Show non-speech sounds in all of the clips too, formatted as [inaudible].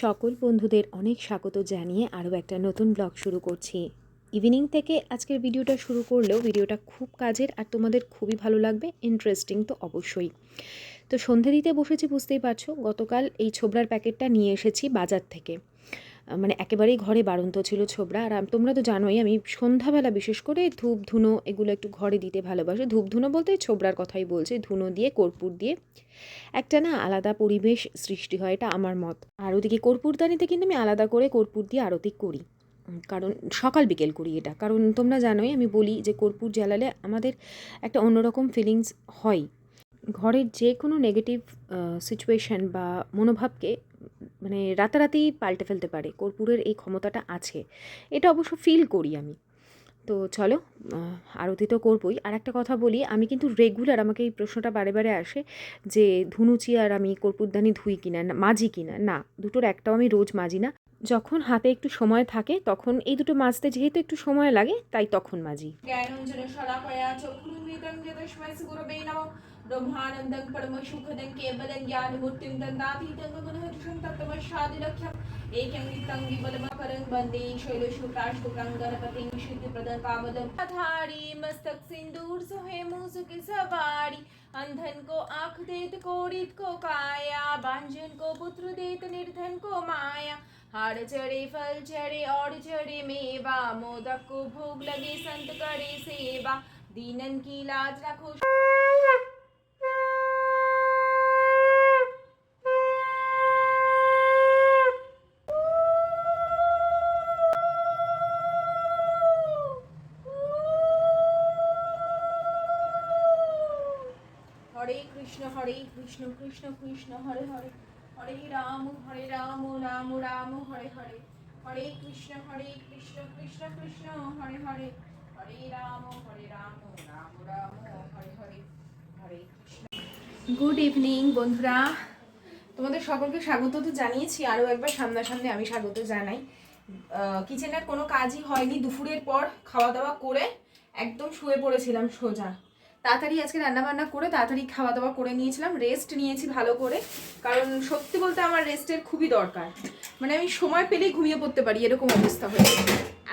সকল বন্ধুদের অনেক স্বাগত জানিয়ে আরও একটা নতুন ব্লগ শুরু করছি। ইভিনিং থেকে আজকের ভিডিওটা শুরু করলেও ভিডিওটা খুব কাজের আর তোমাদের খুবই ভালো লাগবে ইন্টারেস্টিং তো অবশ্যই। তো সন্ধে দিতে বসেছি, বুঝতেই পারছ, গতকাল এই ছোবরার প্যাকেটটা নিয়ে এসেছি বাজার থেকে। মানে একেবারেই ঘরে বাড়ন্ত ছিল ছোবড়া আর তোমরা তো জানোই, আমি সন্ধ্যাবেলা বিশেষ করে ধূপ, ধুনো এগুলো একটু ঘরে দিতে ভালোবাসি। ধূপ, ধুনো বলতে ছোবড়ার কথাই বলছি, ধুনো দিয়ে, কর্পূর দিয়ে। একটা না আলাদা পরিবেশ সৃষ্টি হয়, এটা আমার মত। আর ওদিকে কর্পূরদানিতে কিন্তু আমি আলাদা করে কর্পূর দিয়ে আরতি করি। কারণ সকাল বিকেল করি এটা। কারণ তোমরা জানোই, আমি বলি যে কর্পূর জ্বালালে আমাদের একটা অন্যরকম ফিলিংস হয়। ঘরের যে কোনো নেগেটিভ সিচুয়েশন বা মনোভাবকে মানে রাতারাতি পাল্টে ফেলতে পারে। কর্পূরের এই ক্ষমতাটা আছে। এটা অবশ্য ফিল করি আমি। তো চলো আরতি তো করবই। আর একটা কথা বলি, আমি কিন্তু রেগুলার আমাকে এই প্রশ্নটা বারে বারে আসে যে, ধুনুচি আর আমি কর্পূরদানি ধুই কিনা, না, মাজি কিনা? না, দুটোর একটাও আমি রোজ মাজি না। যখন হাতে একটু সময় থাকে, তখন এই দুটো মাজতে যেহেতু একটু সময় লাগে, তাই তখন মাজি। জ্ঞান ब्रह्मानन्दं परमसुखदं केवलं ज्ञानमूर्तिं दन्दातीतं नित्यं विबलमकरं वंदे गणपतिं अंधन को आँख देत, कोड़ित को काया। बांझन को पुत्र देत, निर्धन को माया। हार चढ़े, फल चढ़े और चढ़े मेवा। मोदक को भोग लगे, संत करे सेवा। दीनन की लाज रखो। কৃষ্ণ কৃষ্ণ কৃষ্ণ, হরে হরে। হরে রাম হরে রাম রাম রাম, হরে হরে। হরে কৃষ্ণ হরে কৃষ্ণ কৃষ্ণ কৃষ্ণ, হরে হরে। হরে রাম হরে রাম রাম রাম, হরে হরে। হরে কৃষ্ণ। গুড ইভিনিং বন্ধুরা। তোমাদের সকলকে স্বাগত তো জানিয়েছি। আরও একবার সামনাসামনি আমি স্বাগত জানাই। কিচেনের কোনো কাজই হয়নি। দুপুরের পর খাওয়া দাওয়া করে একদম শুয়ে পড়েছিলাম সোজা। তাড়াতাড়ি আজকে রান্না বান্না করে তাড়াতাড়ি খাওয়া দাওয়া করে নিয়েছিলাম রেস্ট নিয়েছি ভালো করে। কারণ সত্যি বলতে আমার রেস্টের খুবই দরকার। মানে আমি সময় পেলেই ঘুমিয়ে পড়তে পারি, এরকম অবস্থা হয়েছে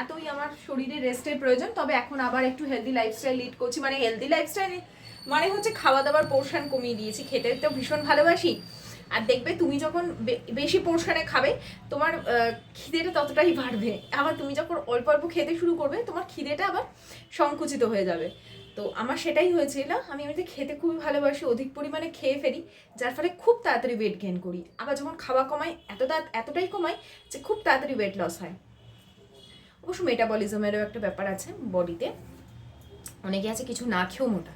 এতই আমার শরীরে রেস্টের প্রয়োজন, তবে এখন আবার একটু হেলদি লাইফস্টাইল লিড করছি। মানে হেলদি লাইফস্টাইল মানে হচ্ছে খাওয়া দাওয়ার পোর্শন কমিয়ে দিয়েছি, খেতে তো ভীষণ ভালোবাসি। আর দেখবে তুমি যখন বেশি পোর্শনে খাবে, তোমার খিদেটা ততটাই বাড়বে। আবার তুমি যখন অল্প অল্প খেতে শুরু করবে, তোমার খিদেটা আবার সংকুচিত হয়ে যাবে। তো আমার সেটাই হয়েছিল। আমি এমনিতে খেতে খুবই ভালোবাসি, অধিক পরিমাণে খেয়ে ফেলি, যার ফলে খুব তাড়াতাড়ি ওয়েট গেন করি। আবার যখন খাওয়া কমাই এতটা এতটাই কমাই যে খুব তাড়াতাড়ি ওয়েট লস হয়। অবশ্য মেটাবলিজমেরও একটা ব্যাপার আছে বডিতে অনেকে আছে কিছু না খেয়েও মোটা।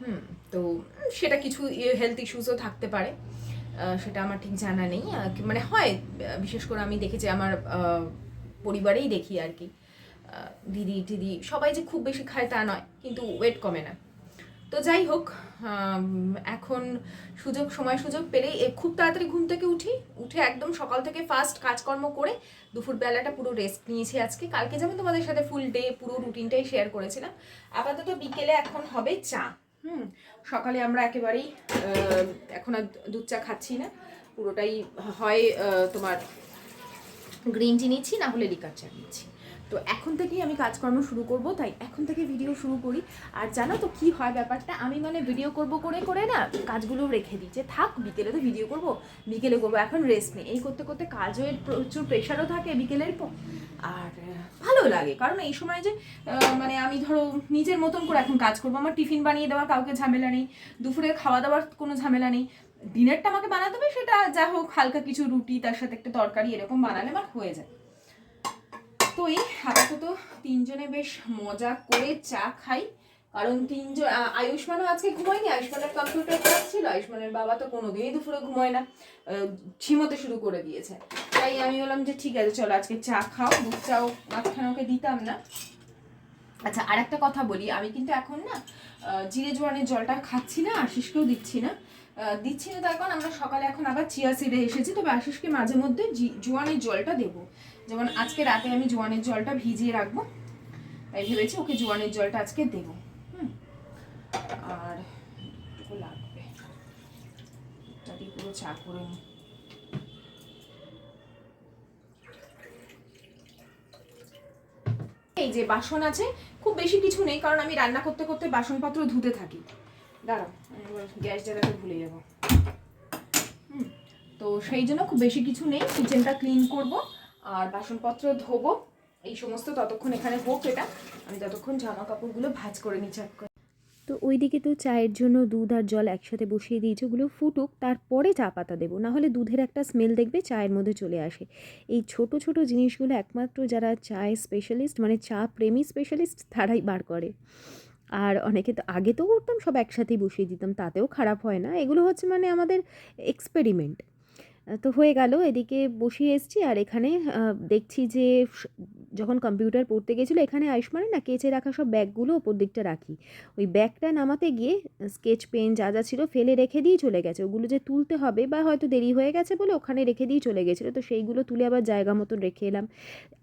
হুম, তো সেটা কিছু হেলথ ইস্যুসও থাকতে পারে। সেটা আমার ঠিক জানা নেই। মানে হয় বিশেষ করে আমি দেখেছি, আমার পরিবারেই দেখি আর কি। দিদি টিদি সবাই যে খুব বেশি খায় তা নয়, কিন্তু ওয়েট কমে না। তো যাই হোক এখন সুযোগ, সময় সুযোগ পেলেই খুব তাড়াতাড়ি ঘুম থেকে উঠি, উঠে একদম সকাল থেকে ফার্স্ট কাজকর্ম করে দুপুর বেলাটা পুরো রেস্ট নিয়েছি আজকে। কালকে যেমন তোমাদের সাথে ফুল ডে পুরো রুটিনটাই শেয়ার করেছিলাম। আপাতত বিকেলে এখন হবে চা, হুম? সকালে আমরা একেবারেই এখন আর দুধ চা খাচ্ছি না। পুরোটাই হয় তোমার গ্রিন টি নিচ্ছি, না হলে লিকার চা নিচ্ছি। তো এখন থেকেই আমি কাজকর্ম শুরু করব, তাই এখন থেকে ভিডিও শুরু করি। আর জানো তো কি হয় ব্যাপারটা? আমি মানে ভিডিও করব করে করে না কাজগুলো রেখে দিই যে থাক, বিকেলে তো ভিডিও করব, বিকেলে করব, এখন রেস্ট নেই। এই করতে করতে কাজের প্রচুর প্রেশারও থাকে বিকেলের পর। আর ভালো লাগে। কারণ এই সময় যে মানে আমি ধরো নিজের মতন করে এখন কাজ করব। আমার টিফিন বানিয়ে দেওয়ার কাউকে ঝামেলা নেই। দুপুরে খাওয়া দাওয়ার কোনো ঝামেলা নেই। ডিনারটা আমাকে বানাতে হবে, সেটা যা হোক, হালকা কিছু রুটি, তার সাথে একটা তরকারি এরকম বানালে আমার হয়ে যায়। তো এই আপাতত তিনজনে বেশ মজা করে চা খাই। কারণ তিনজন আয়ুষ্মানও আজকে ঘুমায়নি, আয়ুষ্মানের কম্পিউটার ক্লাস ছিল, আয়ুষ্মানের বাবা তো কোনোদিনই দুপুরে ঘুমায় না। ঝিমোতে শুরু করে দিয়েছে। তাই আমি বললাম যে ঠিক আছে, চলো আজকে চা খাও, দুধ চাও, মাঝখানে ওকে দিতাম না। আচ্ছা আর একটা কথা বলি, আমি কিন্তু এখন না জিরে জোয়ানের জলটা খাচ্ছি না, আশিসকেও দিচ্ছি না। দিচ্ছি না তার কারণ আমরা সকালে এখন আবার চিয়া সিডে এসেছি, তবে আশিসকে মাঝে মধ্যে জোয়ানের জলটা দেবো। যেমন আজকে রাতে আমি জোয়ানের জলটা ভিজিয়ে রাখব, তাই ভেবেছি ওকে জোয়ানের জলটা আজকে দেব। হুম। আর লাগবে। পুরো চা করে নিই। এই যে বাসন আছে, খুব বেশি কিছু নেই, কারণ আমি রান্না করতে করতে বাসনপত্র ধুতে থাকি। দাঁড়াও গ্যাস জ্বালাতে ভুলে যাব। তো সেই জন্য খুব বেশি কিছু নেই কিচেনটা ক্লিন করব। আর বাসনপত্র ধোবো। এই সমস্ত ততক্ষণ এখানে হোক এটা। আমি ততক্ষণ জামা কাপড়গুলো ভাঁজ করে নিচ্ছি। তো ওইদিকে তো চায়ের জন্য দুধ আর জল একসাথে বসিয়ে দিয়েছি, ওগুলো ফুটুক, তারপরে চা পাতা দেবো। নাহলে দুধের একটা স্মেল দেখবে, চায়ের মধ্যে চলে আসে। এই ছোট ছোট জিনিসগুলো একমাত্র যারা চায় স্পেশালিস্ট মানে চা প্রেমী স্পেশালিস্ট তারাই বার করে। আর অনেকে তো আগে তো করতাম, সব একসাথেই বসিয়ে দিতাম, তাতেও খারাপ হয় না। এগুলো হচ্ছে মানে আমাদের এক্সপেরিমেন্ট তো হয়ে গেল, এদিকে বসিয়ে এসেছি আর এখানে দেখছি যে যখন কম্পিউটার পড়তে গেছিল, এখানে আয়ুষ্মানে না কেচে রাখা সব ব্যাগগুলো ওপর দিকটা রাখি। ওই ব্যাগটা নামাতে গিয়ে স্কেচ পেন যা যা ছিল ফেলে রেখে দিয়ে চলে গেছে। ওগুলো যে তুলতে হবে বা হয়তো দেরি হয়ে গেছে বলে ওখানে রেখে দিয়ে চলে গেছিল। তো সেইগুলো তুলে আবার জায়গা মতন রেখে এলাম।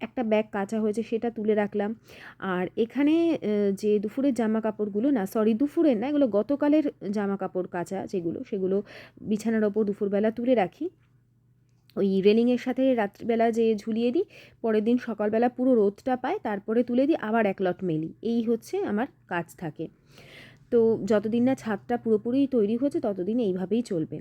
একটা ব্যাগ কাঁচা হয়েছে, সেটা তুলে রাখলাম। আর এখানে যে দুপুরের জামা কাপড়গুলো না সরি দুপুরের না, এগুলো গতকালের জামা কাপড় কাঁচা যেগুলো, সেগুলো বিছানার ওপর দুপুরবেলা তুলে রাখি। ওই রেলিংয়ের সাথে রাত্রিবেলা যে ঝুলিয়ে দিই, পরের দিন সকালবেলা পুরো রোদটা পায় তারপরে তুলে দিই, আবার এক লট মেলি। এই হচ্ছে আমার কাজ থাকে। তো যতদিন না ছাদটা পুরোপুরি তৈরি হচ্ছে, ততদিন এইভাবেই চলবে।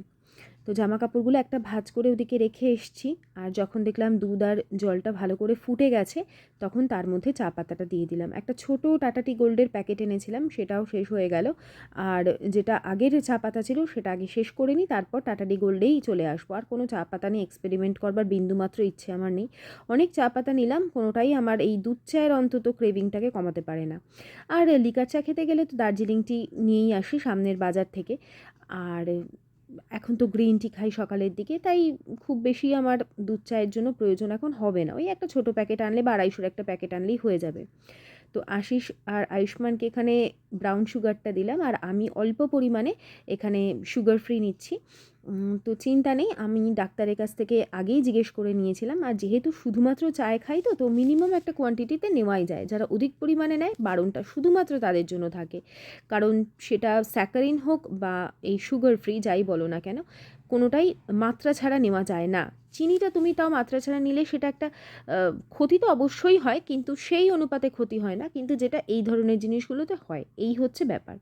তো জামা কাপড়গুলো একটা ভাজ করে ওদিকে রেখে এসছি। আর যখন দেখলাম দুধ আর জলটা ভালো করে ফুটে গেছে, তখন তার মধ্যে চা পাতাটা দিয়ে দিলাম। একটা ছোট টাটাটি গোল্ডের প্যাকেট এনেছিলাম, সেটাও শেষ হয়ে গেল। আর যেটা আগের চা পাতা ছিল, সেটা আগে শেষ করে নিই, তারপর টাটাটি গোল্ডেই চলে আসব। আর কোনো চা পাতা নিয়ে এক্সপেরিমেন্ট করবার বিন্দুমাত্র ইচ্ছে আমার নেই। অনেক চা পাতা নিলাম, কোনোটাই আমার এই দুধ চায়ের অন্তত ক্রেভিংটাকে কমাতে পারে না। আর লিকার চা খেতে গেলে তো দার্জিলিং টি নিয়েই আসি সামনের বাজার থেকে। আর এখন তো গ্রিন টি খাই সকালের দিকে, তাই খুব বেশি আমার দুধ চায়ের জন্য প্রয়োজন এখন হবে না। ওই একটা ছোট প্যাকেট আনলে বা আড়াইশোর একটা প্যাকেট আনলেই হয়ে যাবে। তো আশিস আর আয়ুষ্মানকে এখানে ব্রাউন সুগারটা দিলাম আর আমি অল্প পরিমাণে এখানে সুগার ফ্রি নিচ্ছি। তো চিন্তা নেই, আমি ডাক্তারের কাছ থেকে আগেই জিজ্ঞেস করে নিয়েছিলাম আর যেহেতু শুধুমাত্র চায় খাই তো তো মিনিমাম একটা কোয়ান্টিটিতে নেওয়াই যায়। যারা অধিক পরিমাণে নেয়, বারণটা শুধুমাত্র তাদের জন্য থাকে। কারণ সেটা স্যাকারিন হোক বা এই সুগার ফ্রি যাই বলো না কেন কোনোটাই মাত্রা ছাড়া নেওয়া যায় না। চিনিটা তুমি তাও মাত্রা ছাড়া নিলে সেটা একটা ক্ষতি তো অবশ্যই হয়, কিন্তু সেই অনুপাতে ক্ষতি হয় না, কিন্তু যেটা এই ধরনের জিনিসগুলোতে হয়, এই হচ্ছে ব্যাপার।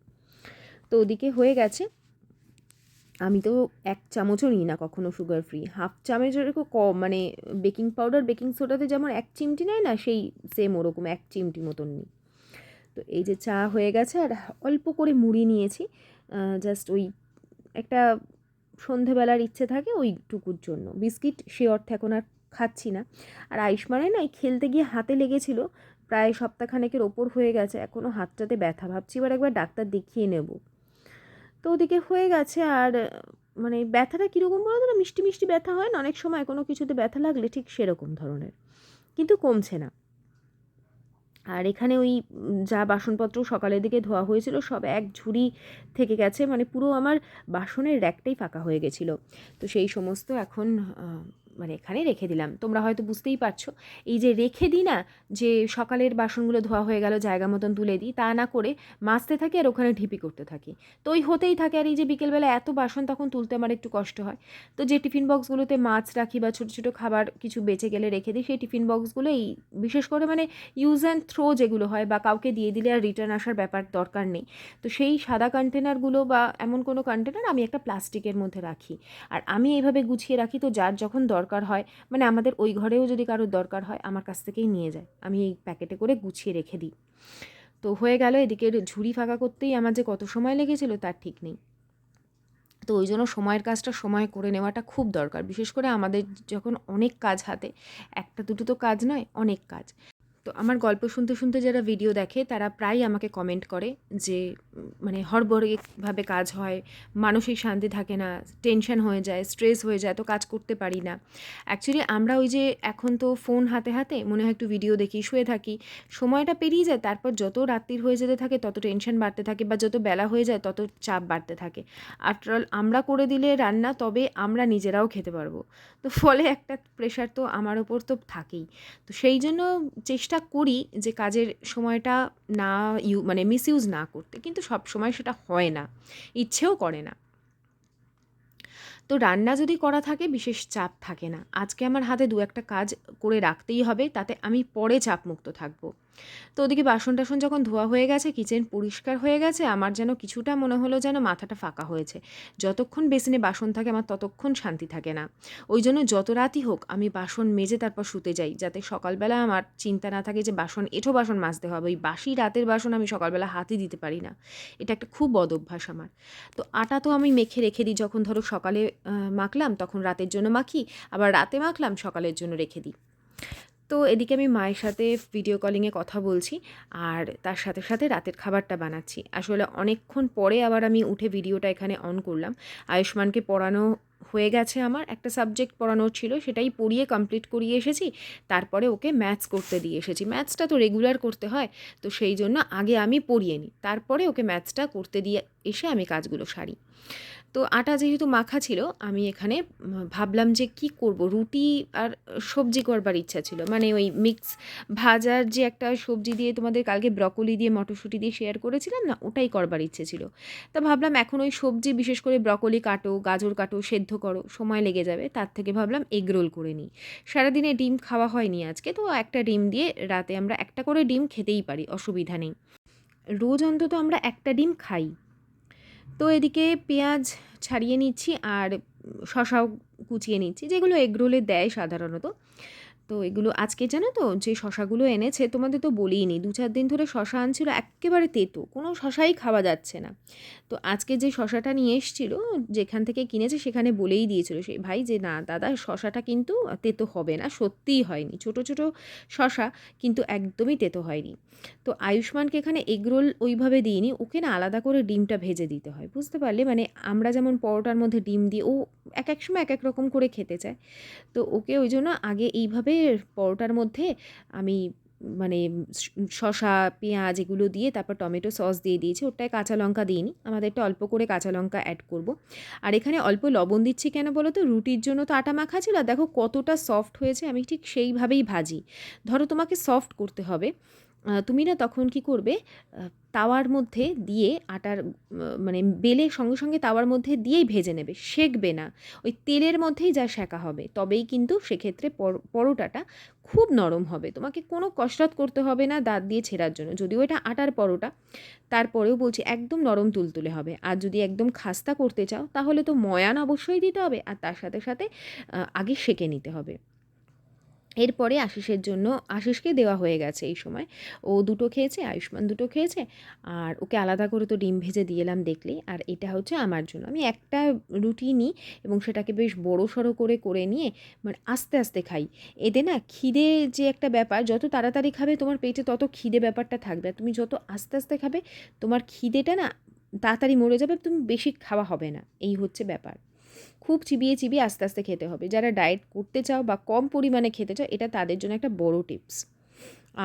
তো ওদিকে হয়ে গেছে, আমি তো এক চামচও নিই না কখনো সুগার ফ্রি হাফ চামচের কম মানে বেকিং পাউডার বেকিং সোডাতে যেমন এক চিমটি নেয় না, সেই সেম ওরকম এক চিমটি মতন নিই। তো এই যে চা হয়ে গেছে, আর অল্প করে মুড়ি নিয়েছি জাস্ট ওই একটা সন্ধেবেলার ইচ্ছে থাকে ওইটুকুর জন্য। বিস্কিট সে অর্থে এখন আর খাচ্ছি না। আর আয়ুষ্মানে না খেলতে গিয়ে হাতে লেগেছিল, প্রায় সপ্তাহখানেকের ওপর হয়ে গেছে। এখনও হাতটাতে ব্যথা ভাবছি, এবার একবার ডাক্তার দেখিয়ে নেব। তো ওদিকে হয়ে গেছে আর মানে ব্যথাটা কীরকম বলো তো মিষ্টি মিষ্টি ব্যথা হয় না? অনেক সময় কোনো কিছুতে ব্যথা লাগলে ঠিক সেরকম ধরনের। কিন্তু কমছে না। আর এখানে ওই যা বাসনপত্র সকালের দিকে ধোয়া হয়েছিল সব এক ঝুড়ি থেকে গেছে মানে পুরো আমার বাসনের র্যাকটাই ফাঁকা হয়ে গেছিল। তো সেই সমস্ত এখন মানে এখানে রেখে দিলাম। তোমরা হয়তো বুঝতেই পারছ। এই যে রেখে দিই না, যে সকালের বাসনগুলো ধোয়া হয়ে গেল, জায়গা মতন তুলে দিই, তা না করে মাজতে থাকি আর ওখানে ঢিপি করতে থাকি। তো ওই হতেই থাকে। আর এই যে বিকেলবেলা এত বাসন তখন তুলতে আমার একটু কষ্ট হয়। তো যে টিফিন বক্সগুলোতে মাছ রাখি বা ছোটো ছোটো খাবার কিছু বেঁচে গেলে রেখে দিই, সেই টিফিন বক্সগুলো এই বিশেষ করে মানে ইউজ অ্যান্ড থ্রো যেগুলো হয় বা কাউকে দিয়ে দিলে আর রিটার্ন আসার ব্যাপার দরকার নেই। তো সেই সাদা কন্টেনারগুলো বা এমন কোনো কন্টেনার আমি একটা প্লাস্টিকের মধ্যে রাখি। আর আমি এইভাবে গুছিয়ে রাখি তো যার যখন দরকার হয় মানে আমাদের ওই ঘরেও যদি কারোর দরকার হয়, আমার কাছ থেকেই নিয়ে যায়। আমি এই প্যাকেটে করে গুছিয়ে রেখে দিই। তো হয়ে গেল এদিকে ঝুড়ি ফাঁকা করতেই আমার যে কত সময় লেগেছিল, তার ঠিক নেই। তো ওই জন্য সময়ের কাজটা সময় করে নেওয়াটা খুব দরকার। বিশেষ করে আমাদের যখন অনেক কাজ হাতে, একটা দুটো তো কাজ নয়, অনেক কাজ। তো আমার গল্প শুনতে শুনতে যারা ভিডিও দেখে, তারা প্রায় আমাকে কমেন্ট করে যে মানে হড়বড়েভাবে কাজ হয়, মানসিক শান্তি থাকে না টেনশন হয়ে যায় স্ট্রেস হয়ে যায় তো কাজ করতে পারি না। অ্যাকচুয়ালি আমরা ওই যে এখন তো ফোন হাতে হাতে, মনে হয় একটু ভিডিও দেখি, শুয়ে থাকি, সময়টা পেরিয়ে যায়, তারপর যত রাত্রির হয়ে যেতে থাকে, তত টেনশন বাড়তে থাকে বা যত বেলা হয়ে যায়, তত চাপ বাড়তে থাকে। আফটারঅল আমরা করে দিলে রান্না, তবে আমরা নিজেরাও খেতে পারব। তো ফলে একটা প্রেশার তো আমার ওপর তো থাকেই। তো সেই জন্য চেষ্টা করি যে কাজের সময়টা না ইউ মানে মিসইউজ না করতে। কিন্তু সব সময় সেটা হয় না। ইচ্ছেও করে না। তো রান্না যদি করা থাকে, বিশেষ চাপ থাকে না। আজকে আমার হাতে দু একটা কাজ করে রাখতেই হবে, তাতে আমি পরে চাপমুক্ত থাকব। তো ওদিকে বাসন টাসন যখন ধোয়া হয়ে গেছে, কিচেন পরিষ্কার হয়ে গেছে, আমার যেন কিছুটা মনে হলো যেন মাথাটা ফাঁকা হয়েছে। যতক্ষণ বেসিনে বাসন থাকে, আমার ততক্ষণ শান্তি থাকে না। ওই জন্য যত রাতই হোক, আমি বাসন মেজে তারপর শুতে যাই, যাতে সকালবেলা আমার চিন্তা না থাকে যে বাসন, এঠো বাসন মাজতে হবে। ওই বাসি রাতের বাসন আমি সকালবেলা হাতই দিতে পারি না। এটা একটা খুব বদ অভ্যাস আমার। তো আটা তো আমি মেখে রেখে দিই, যখন ধরো সকালে মাখলাম, তখন রাতের জন্য মাখি, আবার রাতে মাখলাম, সকালের জন্য রেখে দিই। তো এদিকে আমি মায়ের সাথে ভিডিও কলিংয়ে কথা বলছি আর তার সাথে সাথে রাতের খাবারটা বানাচ্ছি। আসলে অনেকক্ষণ পরে আবার আমি উঠে ভিডিওটা এখানে অন করলাম। আয়ুষ্মানকে পড়ানো হয়ে গেছে আমার, একটা সাবজেক্ট পড়ানোর ছিল, সেটাই পড়িয়ে কমপ্লিট করিয়ে এসেছি। তারপরে ওকে ম্যাথস করতে দিয়ে এসেছি। ম্যাথসটা তো রেগুলার করতে হয়, তো সেই জন্য আগে আমি পড়িয়ে নিই। তারপরে ওকে ম্যাথসটা করতে দিয়ে এসে আমি কাজগুলো সারি। তো আটা যেহেতু মাখা ছিল, আমি এখানে ভাবলাম যে কি করব? রুটি আর সবজি করবার ইচ্ছা ছিল। মানে ওই মিক্স ভাজার যে একটা সবজি দিয়ে তোমাদের কালকে ব্রকলি দিয়ে, মটরশুঁটি দিয়ে শেয়ার করেছিলাম না, ওটাই করবার ইচ্ছে ছিল। তা ভাবলাম এখন ওই সবজি, বিশেষ করে ব্রকলি কাটো, গাজর কাটো, সেদ্ধ করো, সময় লেগে যাবে, তার থেকে ভাবলাম এগ রোল করে নিই। সারাদিনে ডিম খাওয়া হয়নি আজকে, তো একটা ডিম দিয়ে রাতে আমরা একটা করে ডিম খেতেই পারি, অসুবিধা নেই। রোজ অন্তত আমরা একটা ডিম খাই। তো এদিকে পেঁয়াজ ছাড়িয়ে নিচ্ছি আর শশাও কুচিয়ে নিচ্ছি যেগুলো এগরোলে দেয় সাধারণত। তো এগুলো আজকে জানো তো? যে শশাগুলো এনেছে, তোমাদের তো বলিই নি। দু চার দিন ধরে শশা আনছিল, একেবারে তেতো, কোনো শশাই খাওয়া যাচ্ছে না। তো আজকে যে শশাটা নিয়ে এসছিল, যেখান থেকে কিনেছে সেখানে বলেই দিয়েছিল সেই ভাই, যে না, দাদা, শশাটা কিন্তু তেতো হবে না, সত্যিই হয়নি। ছোট ছোট শশা কিন্তু একদমই তেতো হয়নি। তো আয়ুষ্মানকে এখানে এগরোল ওইভাবে দিইনি, ওকে না আলাদা করে ডিমটা ভেজে দিতে হয়, বুঝতে পারলে? মানে আমরা যেমন পরোটার মধ্যে ডিম দিই, ও এক এক সময় এক এক রকম করে খেতে চায়। তো ওকে ওই জন্য আগে এইভাবে পরোটার মধ্যে আমি মানে শশা পেঁয়াজ এগুলো দিয়ে তারপর টমেটো সস দিয়ে দিয়েছি। ওটায় কাঁচা লঙ্কা দিইনি। একটা অল্প করে কাঁচা লঙ্কা অ্যাড করব। আর এখানে অল্প লবণ দিচ্ছি কেন বলো তো রুটির জন্য তো আটা মাখা ছিল। আর দেখো কতটা সফট হয়েছে। আমি ঠিক সেইভাবেই ভাজি। ধরো তোমাকে সফট করতে হবে। তুমি না তখন কি করবে? তাওয়ার মধ্যে দিয়ে আটার মানে বেলে সঙ্গে সঙ্গে তাওয়ার মধ্যে দিয়েই ভেজে নেবে, সেঁকবে না। ওই তেলের মধ্যেই যা সেঁকা হবে, তবেই কিন্তু সেক্ষেত্রে পর- পরোটাটা খুব নরম হবে। তোমাকে কোনো কসরত করতে হবে না দাঁত দিয়ে ছেঁড়ার জন্য। যদিও এটা আটার পরোটা, তারপরেও বলছি একদম নরম তুলতুলে হবে। আর যদি একদম খাস্তা করতে চাও, তাহলে তো ময়ান অবশ্যই দিতে হবে। আর তার সাথে সাথে আগে সেঁকে নিতে হবে। এরপরে আশিসের জন্য আশিসকে দেওয়া হয়ে গেছে এই সময়। ও দুটো খেয়েছে, আয়ুষ্মান দুটো খেয়েছে, আর ওকে আলাদা করে তো ডিম ভেজে দিয়ে এলাম দেখলে, আর এটা হচ্ছে আমার জন্য। আমি একটা রুটি নিই এবং সেটাকে বেশ বড় সড়ো করে করে নিয়ে মানে আস্তে আস্তে খাই। এতে না খিদে যে একটা ব্যাপার, যত তাড়াতাড়ি খাবে তোমার পেটে তত খিদে ব্যাপারটা থাকবে। তুমি যত আস্তে আস্তে খাবে, তোমার খিদেটা না তাড়াতাড়ি মরে যাবে, তুমি বেশি খাওয়া হবে না। এই হচ্ছে ব্যাপার। খুব চিবিয়ে চিবিয়ে আস্তে আস্তে খেতে হবে। যারা ডায়েট করতে চাও বা কম পরিমাণে খেতে চাও এটা তাদের জন্য একটা বড় টিপস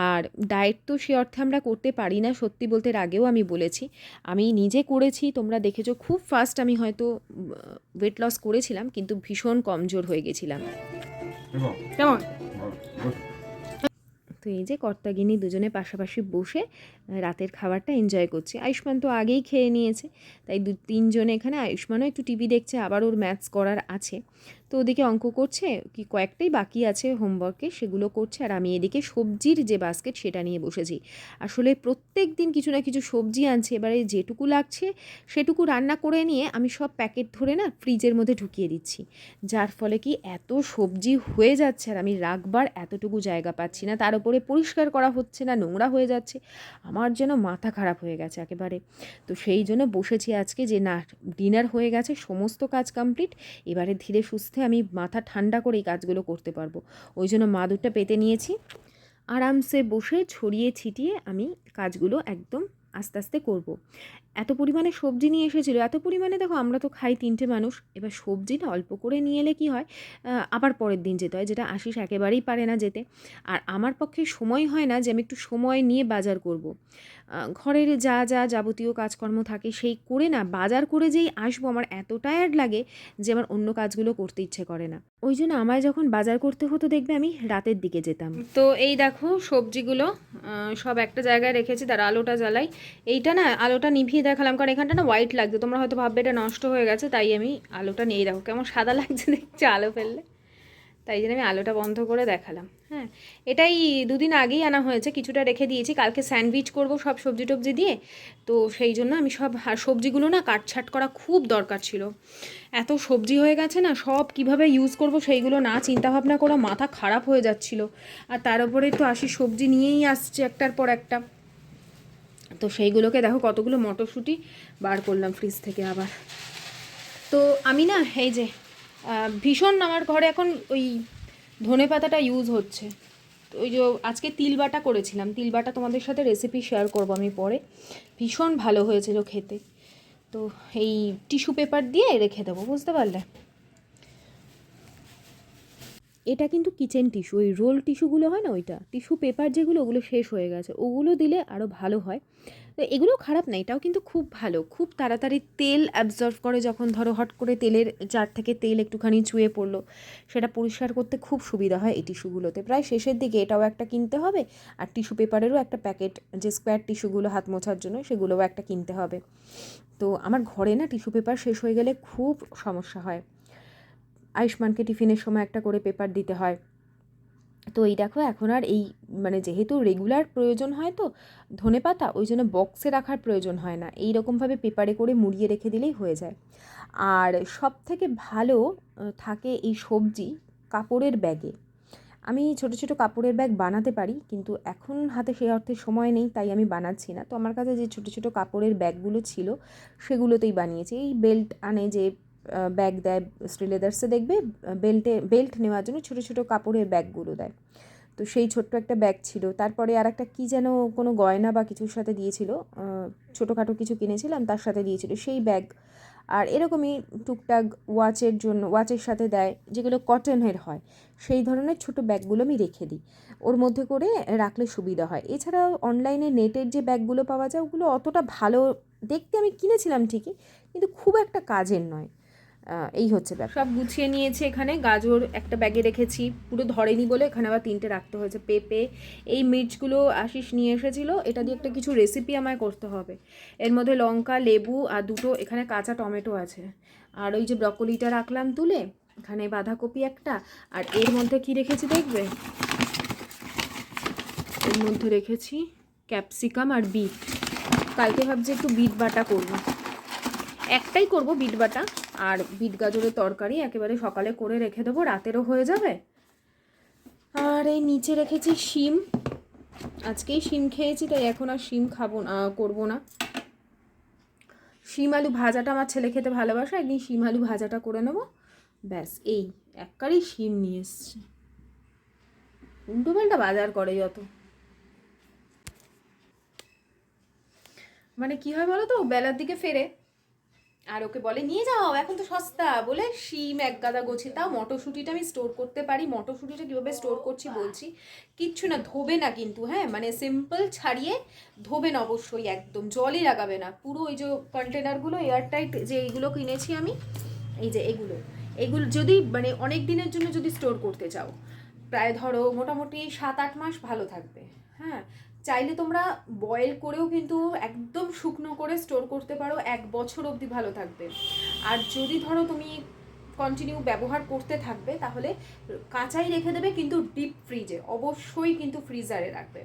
আর ডায়েট তো সে অর্থে আমরা করতে পারি না সত্যি বলতে এর আগেও আমি বলেছি। আমি নিজে করেছি তোমরা দেখেছ খুব ফাস্ট আমি হয়তো ওয়েট লস করেছিলাম কিন্তু ভীষণ কমজোর হয়ে গেছিলাম। কেমন? তো এই যে কর্তাগিনী দুজনে পাশাপাশি বসে রাতের খাবারটা এনজয় করছে। আয়ুষ্মান তো আগেই খেয়ে নিয়েছে। তাই দু, তিনজনে এখানে আয়ুষ্মানও একটু টিভি দেখছে, আবার ওর ম্যাথস করার আছে। তো ওদিকে অঙ্ক করছে, কি কয়েকটাই বাকি আছে হোমওয়ার্কে সেগুলো করছে। আর আমি এদিকে সবজির যে বাস্কেট সেটা নিয়ে বসেছি। আসলে প্রত্যেক দিন কিছু না কিছু সবজি আনছে। এবারে যেটুকু লাগছে, সেটুকু রান্না করে নিয়ে আমি সব প্যাকেট ধরে না ফ্রিজের মধ্যে ঢুকিয়ে দিচ্ছি। যার ফলে কি এত সবজি হয়ে যাচ্ছে আর আমি রাখবার এতটুকু জায়গা পাচ্ছি না। তার উপরে পরিষ্কার করা হচ্ছে না, নোংরা হয়ে যাচ্ছে। আমার যেন মাথা খারাপ হয়ে গেছে একেবারে। তো সেই জন্য বসেছি আজকে যে, না ডিনার হয়ে গেছে, সমস্ত কাজ কমপ্লিট এবারে ধীরে সুস্থে আমি মাথা ঠান্ডা করে এই কাজগুলো করতে পারব। ওই জন্য মাদুরটা পেতে নিয়েছি। আরামসে বসে ছড়িয়ে ছিটিয়ে আমি কাজগুলো একদম আস্তে আস্তে করব। এত পরিমাণে সবজি নিয়ে এসেছিল, এত পরিমাণে দেখো আমরা তো খাই তিনটে মানুষ, এবার সবজিটা অল্প করে নিয়ে এলে কী হয়? আবার পরের দিন যেতে হয়, যেটা আশিস একেবারেই পারে না যেতে। আর আমার পক্ষে সময় হয় না যে আমি একটু সময় নিয়ে বাজার করব। ঘরের যা যা যাবতীয় কাজকর্ম থাকে সেই করে না, বাজার করে যেই আসব আমার এত টায়ার্ড লাগে যে আমার অন্য কাজগুলো করতে ইচ্ছে করে না। ওই জন্য আমায় যখন বাজার করতে হতো দেখবে আমি রাতের দিকে যেতাম। তো এই দেখো সবজিগুলো সব একটা জায়গায় রেখেছি, তার আলোটা জ্বালাই। এইটা না আলোটা নিভিয়ে দেখালাম, কারণ এখানটা না হোয়াইট লাগছে। তোমরা হয়তো ভাববে এটা নষ্ট হয়ে গেছে, তাই আমি আলোটা নিয়ে দেখো। কেমন সাদা লাগছে দেখছি আলো ফেললে? তাই জন্য আমি আলোটা বন্ধ করে দেখালাম হ্যাঁ। এটাই দুদিন আগেই আনা হয়েছে, কিছুটা রেখে দিয়েছি। কালকে স্যান্ডউইচ করব সব সবজি টবজি দিয়ে। তো সেই জন্য আমি সব সবজিগুলো না কাটছাট করা খুব দরকার ছিল। এত সবজি হয়ে গেছে না, সব কীভাবে ইউজ করব সেইগুলো না চিন্তাভাবনা করে মাথা খারাপ হয়ে যাচ্ছিল। আর তার উপরে তো আসি সবজি নিয়েই আসছে একটার পর একটা। তো সেইগুলোকে দেখো কতগুলো মটরশুঁটি বার করলাম ফ্রিজ থেকে আবার। তো আমি না, এই যে ভীষণ আমার ঘরে এখন ওই ধনে পাতাটা ইউজ হচ্ছে। ওই যে আজকে তিল বাটা করেছিলাম। তিল বাটা তোমাদের সাথে রেসিপি শেয়ার করব আমি পরে। ভীষণ ভালো হয়েছিল খেতে। তো এই টিস্যু পেপার দিয়ে রেখে দেবো, বুঝতে পারলে? এটা কিন্তু কিচেন টিস্যু ওই রোল টিস্যুগুলো হয় না ওইটা? টিস্যু পেপার যেগুলো, ওগুলো শেষ হয়ে গেছে। ওগুলো দিলে আরও ভালো হয়। তো এগুলো খারাপ না, এটাও কিন্তু খুব ভালো। খুব তাড়াতাড়ি তেল অ্যাবজর্ভ করে যখন ধরো হট করে তেলের জার থেকে তেল একটুখানি চুয়ে পড়ল, সেটা পরিষ্কার করতে খুব সুবিধা হয় এই টিস্যুগুলোতে প্রায় শেষের দিকে এটাও একটা কিনতে হবে, আর টিস্যু পেপারেরও একটা প্যাকেট যে স্কোয়ার টিস্যুগুলো হাত মোছার জন্য, সেগুলোও একটা কিনতে হবে। তো আমার ঘরে না টিস্যু পেপার শেষ হয়ে গেলে খুব সমস্যা হয়। আয়ুষ্মানকে টিফিনের সময় একটা করে পেপার দিতে হয়। তো এই দেখো, এখন আর এই মানে যেহেতু রেগুলার প্রয়োজন হয় তো, ধনে পাতা ওই জন্য বক্সে রাখার প্রয়োজন হয় না। এই রকমভাবে পেপারে করে মুড়িয়ে রেখে দিলেই হয়ে যায়। আর সব থেকে ভালো থাকে এই সবজি কাপড়ের ব্যাগে আমি ছোট ছোট কাপড়ের ব্যাগ বানাতে পারি, কিন্তু এখন হাতে সেই অর্থে সময় নেই, তাই আমি বানাচ্ছি না। তো আমার কাছে যে ছোট ছোট কাপড়ের ব্যাগগুলো ছিল, সেগুলোতেই বানিয়েছি। এই বেল্ট আনে যে ব্যাগ দেয় শ্রীলেদার্সে দেখবে বেল্টে বেল্ট নেওয়ার জন্য ছোটো ছোটো কাপড়ের ব্যাগগুলো দেয়। তো সেই ছোট্ট একটা ব্যাগ ছিল। তারপরে আর একটা কী যেন কোনো গয়না বা কিছুর সাথে দিয়েছিল ছোটোখাটো কিছু কিনেছিলাম, তার সাথে দিয়েছিল সেই ব্যাগ আর এরকমই টুকটাক ওয়াচের জন্য ওয়াচের সাথে দেয়, যেগুলো কটনের হয়। সেই ধরনের ছোট ব্যাগগুলো আমি রেখে দিই। ওর মধ্যে করে রাখলে সুবিধা হয়। এছাড়া অনলাইনে নেটের যে ব্যাগগুলো পাওয়া যায়, ওগুলো অতটা ভালো, দেখতে আমি কিনেছিলাম ঠিকই, কিন্তু খুব একটা কাজের নয়। এই হচ্ছে ব্যাপার। সব গুছিয়ে নিয়েছি এখানে। গাজর একটা ব্যাগে রেখেছি। পুরো ধরেনি বলে এখানে আবার তিনটে রাখতে হয়েছে। পেঁপে, এই মির্চগুলো আশিস নিয়ে এসেছিল। এটা দিয়ে একটা কিছু রেসিপি আমায় করতে হবে। এর মধ্যে লঙ্কা, লেবু আর দুটো এখানে কাঁচা টমেটো আছে। আর ওই যে ব্রকলিটা রাখলাম তুলে, এখানে বাঁধাকপি একটা। আর এর মধ্যে কি রেখেছি দেখবে? এর মধ্যে রেখেছি ক্যাপসিকাম আর বিট। কালকে ভাবছি একটু বিট বাটা করব। একটাই করব বিট বাটা। আর বিট গাজরের তরকারি একেবারে সকালে করে রেখে দেবো, রাতেরও হয়ে যাবে। আর এই নিচে রেখেছি শিম। আজকেই শিম খেয়েছি, তাই এখন আর শিম খাব না করব না। শিম আলু ভাজাটা আমার ছেলে খেতে ভালোবাসে, একদিন শিম আলু ভাজাটা করে নেব। ব্যাস, এই একবারই শিম নিয়ে এসছে। উল্টো পাল্টা বাজার করে যত। মানে কি হয় বলো তো, বেলার দিকে ফেরে আর ওকে বলে, নিয়ে যাও, এখন তো সস্তা। বলে শিম, এক গাদা গোছে, তাও মটরশুঁটিটা আমি স্টোর করতে পারি। মটরশুঁটিটা কীভাবে স্টোর করছি বলছি? কিচ্ছু না, ধোবে না কিন্তু হ্যাঁ? মানে সিম্পল ছাড়িয়ে ধোবে না অবশ্যই, একদম। জলই লাগাবে না। পুরো ওই যে কন্টেনারগুলো এয়ারটাইট যে এইগুলো কিনেছি আমি, এই যে এগুলো এগুলো যদি মানে অনেক দিনের জন্য যদি স্টোর করতে চাও, প্রায় ধরো মোটামুটি সাত আট মাস ভালো থাকবে হ্যাঁ? চাইলে তোমরা বয়েল করেও কিন্তু একদম শুকনো করে স্টোর করতে পারো, এক বছর অবধি ভালো থাকবে। আর যদি ধরো তুমি কন্টিনিউ ব্যবহার করতে থাকবে, তাহলে কাঁচাই রেখে দেবে কিন্তু ডিপ ফ্রিজে অবশ্যই কিন্তু ফ্রিজারে রাখবে।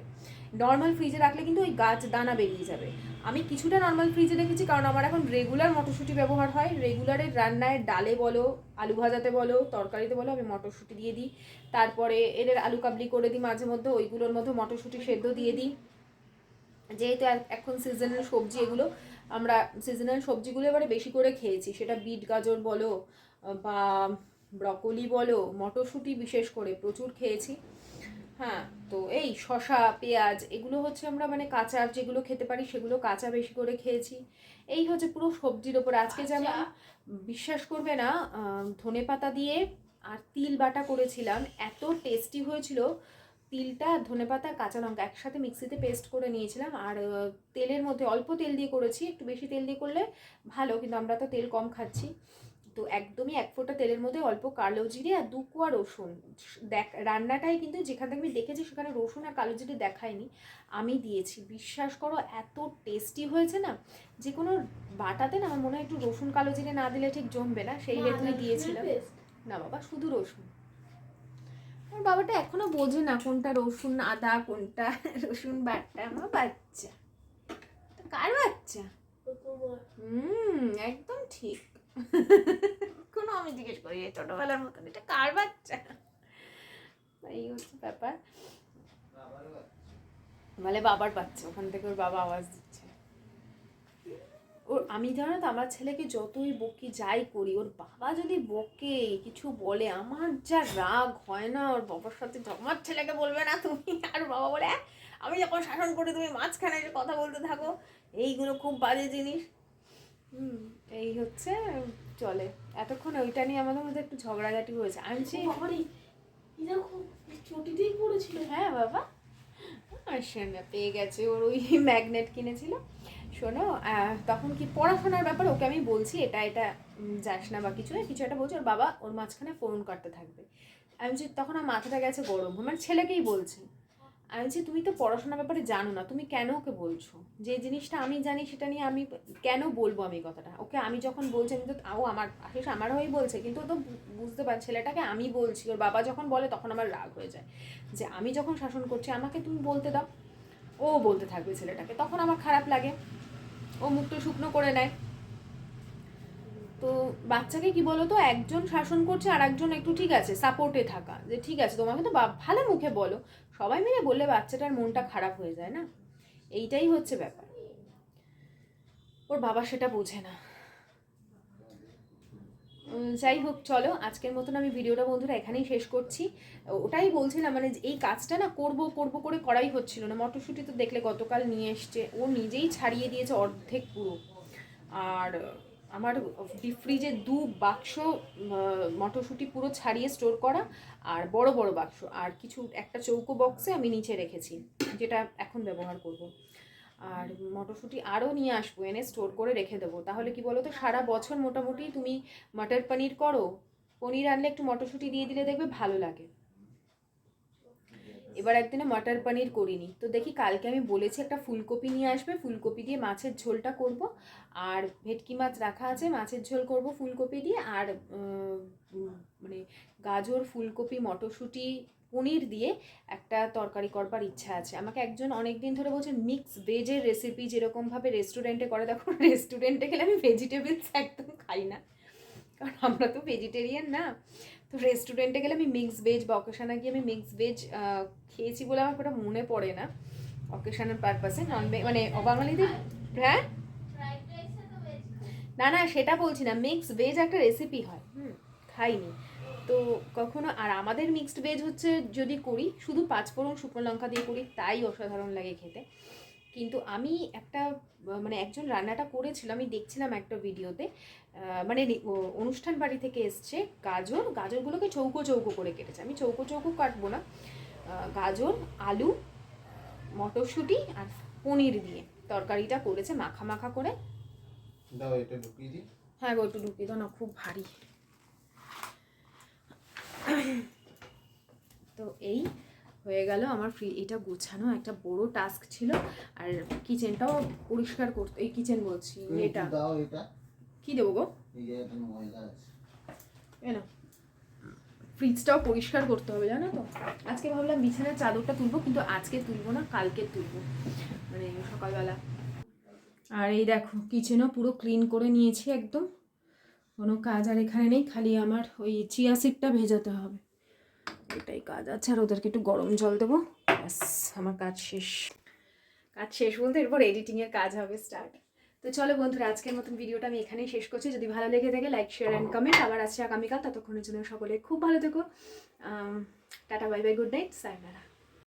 নর্মাল ফ্রিজে রাখলে কিন্তু ওই গাছ দানা বেরিয়ে যাবে। আমি কিছুটা নর্মাল ফ্রিজে রেখেছি কারণ আমার এখন রেগুলার মটরশুঁটি ব্যবহার হয়। রেগুলারের রান্নায় ডালে বলো, আলু ভাজাতে বলো, তরকারিতে বলো, আমি মটরশুঁটি দিয়ে দিই। তারপরে এদের আলু কাবলি করে দিই মাঝে মধ্যে, ওইগুলোর মধ্যে মটরশুঁটি সেদ্ধ দিয়ে দিই। যেহেতু এখন সিজনাল সবজি এগুলো, আমরা সিজনাল সবজিগুলো এবারে বেশি করে খেয়েছি। সেটা বিট গাজর বলো, বা ব্রকলি বলো, মটরশুঁটি বিশেষ করে প্রচুর খেয়েছি। হ্যাঁ তো এই শশা পেঁয়াজ এগুলো হচ্ছে আমরা মানে কাঁচা যেগুলো খেতে পারি সেগুলো কাঁচা বেশি করে খেয়েছি। এই হচ্ছে পুরো সবজির ওপর। আজকে যেমন বিশ্বাস করবে না ধনে পাতা দিয়ে আর তিল বাটা করেছিলাম। এত টেস্টি হয়েছিল। তিলটা ধনে পাতা কাঁচা লঙ্কা একসাথে মিক্সিতে পেস্ট করে নিয়েছিলাম। আর তেলের মধ্যে অল্প তেল দিয়ে করেছি। একটু বেশি তেল দিয়ে করলে ভালো কিন্তু আমরা তো তেল কম খাচ্ছি। তো একদমই এক ফোঁটা তেলের মধ্যে অল্প কালো জিরে আর দু কোয়া রসুন। দেখ রান্নাটাই কিন্তু যেখান থেকে আমি দেখেছি সেখানে রসুন আর কালো জিরে দেখায়নি আমি দিয়েছি। বিশ্বাস করো এত টেস্টি হয়েছে না যে কোনো বাটাতে না আমার মনে হয় একটু রসুন কালো জিরে না দিলে ঠিক জমবে না সেই হেতুই দিয়েছিলাম। না বাবা শুধু রসুন। আমার বাবাটা এখনও বোঝে না কোনটা রসুন আদা কোনটা [laughs] রসুন বাটা। আমার বাচ্চা। কার বাচ্চা? হুম একদম ঠিক। কোনো আমি জিজ্ঞেস করি এই ছোটবেলার মতন এটা কার বাচ্চা? এই হচ্ছে ব্যাপার। বলে বাবার বাচ্চা ওখান থেকে ওর বাবা আওয়াজ দিচ্ছে। ওর আমি জানো তো আমার ছেলেকে যতই বকি যাই করি ওর বাবা যদি বকে কিছু বলে আমার যা রাগ হয় না ওর বাবার সাথে আমার ছেলেকে বলবে না তুমি আর বাবা বলে "অ্যাঁ, আমি যখন শাসন করি তুমি মাঝখানে কথা বলতে থাকো। এইগুলো খুব বাজে জিনিস। হুম এই হচ্ছে চলে। এতক্ষণ ওইটা নিয়ে আমাদের মধ্যে একটু ঝগড়াঝাটি হয়েছে। আমি যে বাবারে চটিতেই পড়েছিল। হ্যাঁ বাবা। আর শোনা পেয়ে গেছে। ওর ওই ম্যাগনেট কিনেছিল। শোনো তখন কি পড়াশোনার ব্যাপার? ওকে আমি বলছি এটা এটা যাস না বা কিছু না কিছু একটা বলছি। ওর বাবা ওর মাঝখানে ফোন করতে থাকবে। আমি যে তখন আমার মাথাটা গেছে গরম। মানে ছেলেকেই বলছি। আমি বলছি, তুমি তো পড়াশোনার ব্যাপারে জানো না, তুমি কেন ওকে বলছো? যে জিনিসটা আমি জানি সেটা নিয়ে আমি কেন বলব আমি কথাটা? ওকে আমি যখন বলছি, আমি তো ও আমার, আশিস আমার হয়েই বলছে। কিন্তু ও তো বুঝতে পার, ছেলেটাকে আমি বলছি, ওর বাবা যখন বলে তখন আমার রাগ হয়ে যায়। যে আমি যখন শাসন করছি, আমাকে তুমি বলতে দাও। ও বলতে থাকবে ছেলেটাকে, তখন আমার খারাপ লাগে। ও মুখটা শুকনো করে নেয়। তো বাচ্চাকে কি বলো তো একজন শাসন করছে আর একজন একটু ঠিক আছে সাপোর্টে থাকা। যে ঠিক আছে, তোমাকে তো ভালো মুখে বলো। সবাই মিলে বললে বাচ্চাটার মনটা খারাপ হয়ে যায় না? এইটাই হচ্ছে ব্যাপার। ওর বাবা সেটা বোঝে না। যাই হোক, চলো, আজকের মতন আমি ভিডিওটা বন্ধুরা এখানেই শেষ করছি। ওটাই বলছিলাম মানে এই কাজটা না করব করব করে করাই হচ্ছিল না। মটরশুঁটি তো দেখলে গতকাল নিয়ে এসছে। ও নিজেই ছাড়িয়ে দিয়েছে অর্ধেক পুরো। আর আমার ডিপ ফ্রিজে দু বাক্স মটরশুঁটি পুরো ছাড়িয়ে স্টোর করা আর বড় বড় বাক্স। আর কিছু, একটা চৌকো বক্সে আমি নিচে রেখেছি, যেটা এখন ব্যবহার করব। আর মটরশুঁটি আরও নিয়ে আসব, এনে স্টোর করে রেখে দেবো। তাহলে কি বলো তো সারা বছর মোটামুটি তুমি মটর পনির করো, পনির আনলে একটু মটরশুঁটি দিয়ে দিলে দেখবে ভালো লাগে। এবার একদিনে মটর পনির করিনি। তো দেখি কালকে আমি বলেছি একটা ফুলকপি নিয়ে আসবে, ফুলকপি দিয়ে মাছের ঝোলটা করব। আর ভেটকি মাছ রাখা আছে, মাছের ঝোল করব ফুলকপি দিয়ে। আর মানে গাজর, ফুলকপি, মটরশুঁটি, পনির দিয়ে একটা তরকারি করবার ইচ্ছা আছে। আমাকে একজন অনেক দিন ধরে বলছেন মিক্স ভেজের রেসিপি যেরকমভাবে রেস্টুরেন্টে করে, দেখো রেস্টুরেন্টে গেলে আমি ভেজিটেবলস একদম খাই না। কারণ আমরা তো ভেজিটেরিয়ান না। তো রেস্টুরেন্টে গেলে আমি মিক্স ভেজ বা অকেশানে গিয়ে আমি মিক্স ভেজ খেয়েছি বলে আমার ওটা মনে পড়ে না। অকেশানের পারপাসে নন মানে অবাঙালিদের হ্যাঁ? না না, সেটা বলছি না মিক্স ভেজ একটা রেসিপি হয়। হুম, খাইনি। তো কখনো আর আমাদের মিক্সড ভেজ হচ্ছে যদি করি, শুধু পাঁচফোড়ন শুকনো লঙ্কা দিয়ে করি, তাই অসাধারণ লাগে খেতে। কিন্তু আমি একটা মানে একজন রান্নাটা করেছিল আমি দেখছিলাম একটা ভিডিওতে মানে অনুষ্ঠান বাড়ি থেকে এসছে গাজর গাজরগুলোকে চৌকো চৌকো করে কেটেছে। আমি চৌকো চৌকো কাটবো না। গাজর আলু মটরশুঁটি আর পনির দিয়ে তরকারিটা করেছে মাখা মাখা করে। দাও এটা ঢুকিয়ে দিই। হ্যাঁ গো একটু ঢুকিয়ে দাও না খুব ভারী। তো এই হয়ে গেল আমার ফ্রি এটা গোছানো একটা বড় টাস্ক ছিল। আর কিচেনটাও পরিষ্কার করতে এই কিচেন বলছি এটা। একটু দাও এটা। কি দেবো গো? এই যে এখানে ময়লা আছে। না ফ্রিজটাও পরিষ্কার করতে হবে জানো তো? আজকে ভাবলাম বিছানার চাদরটা তুলবো কিন্তু আজকে তুলবো না কালকে তুলবো। মানে সকালবেলা। আর এই দেখো কিচেনও পুরো ক্লিন করে নিয়েছি একদম। কোনো কাজ আর এখানে নেই খালি আমার ওই চিয়া সিডটা ভেজাতে হবে। এটাই কাজ আছে, আর ওদেরকে একটু গরম জল দেবো। ব্যাস, আমার কাজ শেষ। কাজ শেষ বলতে এরপর এডিটিংয়ের কাজ হবে স্টার্ট তো চলো বন্ধুরা, আজকের মতন ভিডিওটা আমি এখানেই শেষ করছি। যদি ভালো লেগে থাকে লাইক শেয়ার অ্যান্ড কমেন্ট আবার আসছে আগামীকাল, ততক্ষণের জন্য সকলে খুব ভালো থেকো। Tata bye bye good night সাইনারা